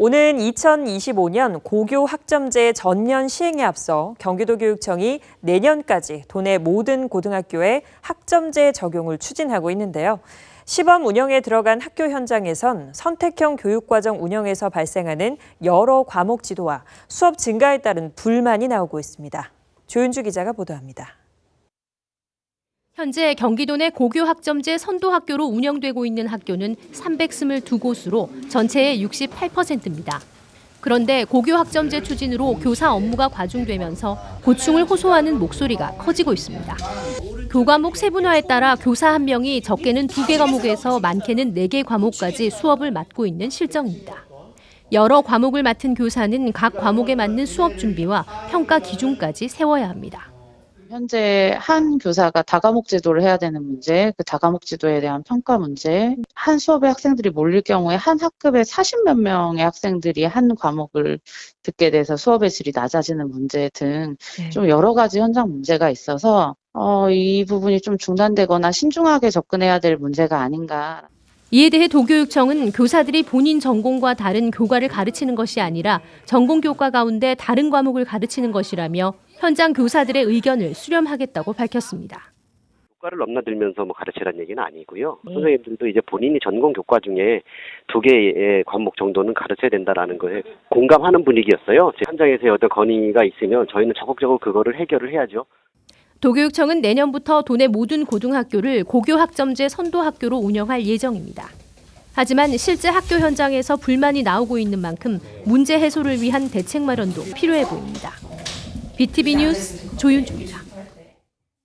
오는 2025년 고교 학점제 전면 시행에 앞서 경기도교육청이 내년까지 도내 모든 고등학교에 학점제 적용을 추진하고 있는데요. 시범 운영에 들어간 학교 현장에선 선택형 교육과정 운영에서 발생하는 여러 과목 지도와 수업 증가에 따른 불만이 나오고 있습니다. 조윤주 기자가 보도합니다. 현재 경기도 내 고교 학점제 선도 학교로 운영되고 있는 학교는 322곳으로 전체의 68%입니다. 그런데 고교 학점제 추진으로 교사 업무가 과중되면서 고충을 호소하는 목소리가 커지고 있습니다. 교과목 세분화에 따라 교사 한 명이 적게는 두 개 과목에서 많게는 네 개 과목까지 수업을 맡고 있는 실정입니다. 여러 과목을 맡은 교사는 각 과목에 맞는 수업 준비와 평가 기준까지 세워야 합니다. 현재 한 교사가 다과목 제도를 해야 되는 문제, 그 다과목 제도에 대한 평가 문제, 한 수업에 학생들이 몰릴 경우에 한 학급에 40몇 명의 학생들이 한 과목을 듣게 돼서 수업의 질이 낮아지는 문제 등 좀 여러 가지 현장 문제가 있어서 어, 이 부분이 좀 중단되거나 신중하게 접근해야 될 문제가 아닌가. 이에 대해 도교육청은 교사들이 본인 전공과 다른 교과를 가르치는 것이 아니라 전공 교과 가운데 다른 과목을 가르치는 것이라며 현장 교사들의 의견을 수렴하겠다고 밝혔습니다. 교과를 넘나들면서 뭐 가르치라는 얘기는 아니고요. 선생님들도 이제 본인이 전공 교과 중에 두 개의 과목 정도는 가르쳐야 된다라는 거에 공감하는 분위기였어요. 제 현장에서의 어떤 건의가 있으면 저희는 적극적으로 그거를 해결을 해야죠. 도교육청은 내년부터 도내 모든 고등학교를 고교 학점제 선도 학교로 운영할 예정입니다. 하지만 실제 학교 현장에서 불만이 나오고 있는 만큼 문제 해소를 위한 대책 마련도 필요해 보입니다. BTV 뉴스 조윤주입니다.